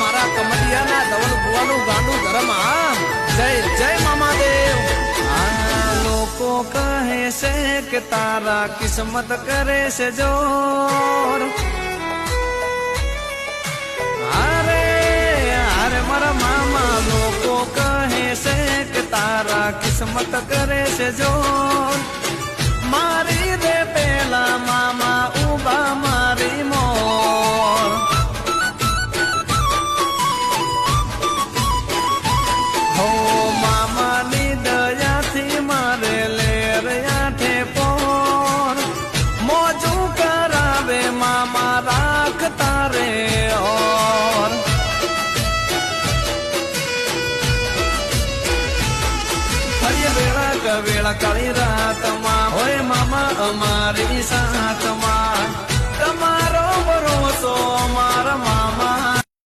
મારા કમડિયાના ધવલ ભુવાનું ગાંડું ધરમ હા જય જય મામા દેવ લોકો કહે છે કે તારા કિસ્મત કરે છે જોર. અરે અરે, મારા મામા, લોકો કહે છે કે તારા કિસ્મત કરે છે જોર. વેળ કાળી રાતમાં. હોય મામા અમારી સાથમાં